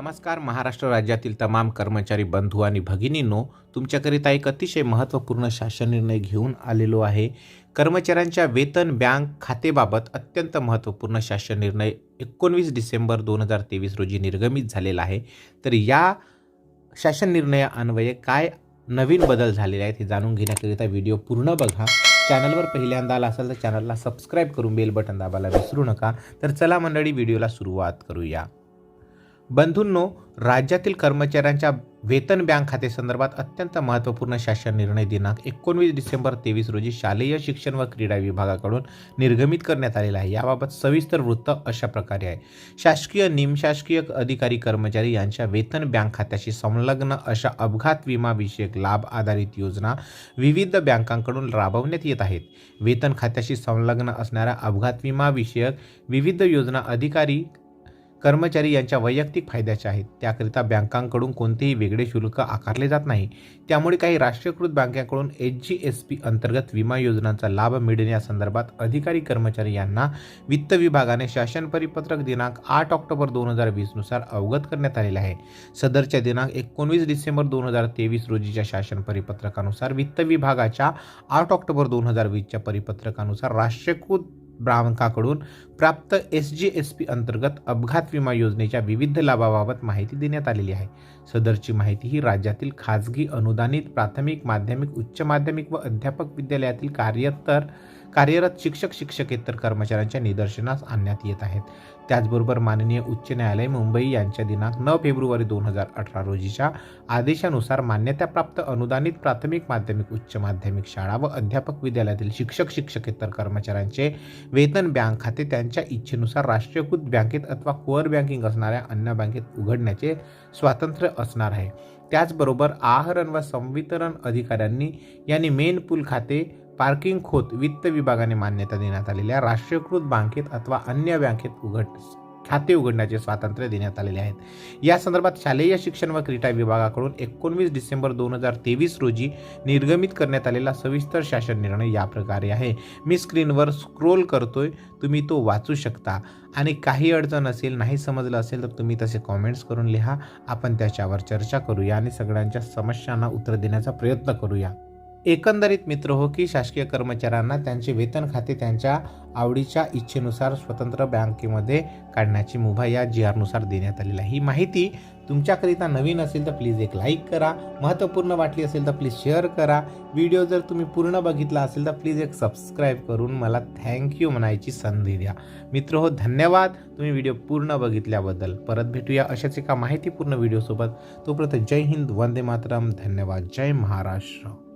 नमस्कार महाराष्ट्र राज्यातील तमाम कर्मचारी बंधू आणि भगिनींनो तुमच्याकरिता एक अतिशय महत्त्वपूर्ण शासन निर्णय घेऊन आलेलो आहे. कर्मचाऱ्यांच्या वेतन बँक खातेबाबत अत्यंत महत्त्वपूर्ण शासन निर्णय एकोणवीस डिसेंबर दोन हजार तेवीस रोजी निर्गमित झालेला आहे. तर या शासन निर्णयान्वये काय नवीन बदल झालेले आहेत हे जाणून घेण्याकरिता व्हिडिओ पूर्ण बघा. चॅनलवर पहिल्यांदा आला असेल तर चॅनलला सबस्क्राईब करून बेल बटन दाबायला विसरू नका. तर चला मंडळी व्हिडिओला सुरुवात करूया. बंधूंनो राज्यातील कर्मचाऱ्यांच्या वेतन बँक खातेसंदर्भात अत्यंत महत्त्वपूर्ण शासन निर्णय दिनांक एकोणवीस डिसेंबर तेवीस रोजी शालेय शिक्षण व क्रीडा विभागाकडून निर्गमित करण्यात आलेला आहे. याबाबत सविस्तर वृत्त अशा प्रकारे आहे. शासकीय निमशासकीय अधिकारी कर्मचारी यांच्या वेतन बँक खात्याशी संलग्न अशा अपघात विमा विषयक लाभ आधारित योजना विविध बँकांकडून राबवण्यात येत आहेत. वेतन खात्याशी संलग्न असणाऱ्या अपघात विमा विषयक विविध योजना अधिकारी कर्मचारी यांच्या वैयक्तिक फायद्याच्या आहेत. त्याकरिता बँकांकडून कोणतेही वेगळे शुल्क आकारले जात नाही. त्यामुळे काही राष्ट्रीयकृत बँकांकडून एच जी एस पी अंतर्गत विमा योजनांचा लाभ मिळण्यासंदर्भात अधिकारी कर्मचारी यांना वित्त विभागाने शासन परिपत्रक दिनांक आठ ऑक्टोबर दोन हजार वीसनुसार अवगत करण्यात आलेले आहे. सदरच्या दिनांक एकोणवीस डिसेंबर दोन हजार तेवीस रोजीच्या शासन परिपत्रकानुसार वित्त विभागाच्या आठ ऑक्टोबर दोन हजार वीसच्या परिपत्रकानुसार राष्ट्रीयकृत ब्रावंकाकडून प्राप्त एस जी एस पी अंतर्गत अपघात विमा योजनेच्या विविध लाभाबाबत माहिती देण्यात आलेली आहे. सदरची माहिती ही राज्यातील खाजगी अनुदानित प्राथमिक माध्यमिक उच्च माध्यमिक व अध्यापक विद्यालयातील कार्यतर कार्यरत शिक्षक शिक्षकेतर कर्मचाऱ्यांच्या निदर्शनास आणण्यात येत आहेत. त्याचबरोबर माननीय उच्च न्यायालय मुंबई यांच्या दिनांक नऊ फेब्रुवारी दोन हजार अठरा रोजीच्या आदेशानुसार मान्यताप्राप्त अनुदानित प्राथमिक माध्यमिक उच्च माध्यमिक शाळा व अध्यापक विद्यालयातील शिक्षक शिक्षकेतर कर्मचाऱ्यांचे वेतन बँक खाते त्यांच्या इच्छेनुसार राष्ट्रीयकृत बँकेत अथवा कोअर बँकिंग असणाऱ्या अन्य बँकेत उघडण्याचे स्वातंत्र्य असणार आहे. त्याचबरोबर आहरण व संवितरण अधिकाऱ्यांनी यांनी मेन पूल खाते पार्किंग खोत वित्त विभागाने मान्यता देण्यात आलेल्या राष्ट्रीयकृत बँकेत अथवा अन्य बँकेत उघड खाते उघडण्याचे स्वातंत्र्य देण्यात आलेले आहेत. या संदर्भात शालेय शिक्षण व क्रीडा विभागाकडून एकोणवीस डिसेंबर दोन हजार तेवीस रोजी निर्गमित करण्यात आलेला सविस्तर शासन निर्णय या प्रकारे आहे. मी स्क्रीनवर स्क्रोल करतोय तुम्ही तो वाचू शकता. आणि काही अडचण असेल नाही समजलं असेल तर तुम्ही तसे कॉमेंट्स करून लिहा. आपण त्याच्यावर चर्चा करूया आणि सगळ्यांच्या समस्यांना उत्तर देण्याचा प्रयत्न करूया. एकंदरीत मित्र हो की शासकीय कर्मचाऱ्यांना त्यांचे वेतन खाते त्यांच्या आवडीच्या इच्छेनुसार स्वतंत्र बँकेमध्ये काढण्याची मुभा या जी आरनुसार देण्यात आलेली आहे. ही माहिती तुमच्याकरिता नवीन असेल तर प्लीज एक लाईक करा. महत्त्वपूर्ण वाटली असेल तर प्लीज शेअर करा. व्हिडिओ जर तुम्ही पूर्ण बघितला असेल तर प्लीज एक सबस्क्राईब करून मला थँक्यू म्हणायची संधी द्या. मित्र हो धन्यवाद. तुम्ही व्हिडिओ पूर्ण बघितल्याबद्दल. परत भेटूया अशाच एका माहितीपूर्ण व्हिडिओसोबत तोपर्यंत जय हिंद वंदे मातरम. धन्यवाद. जय महाराष्ट्र.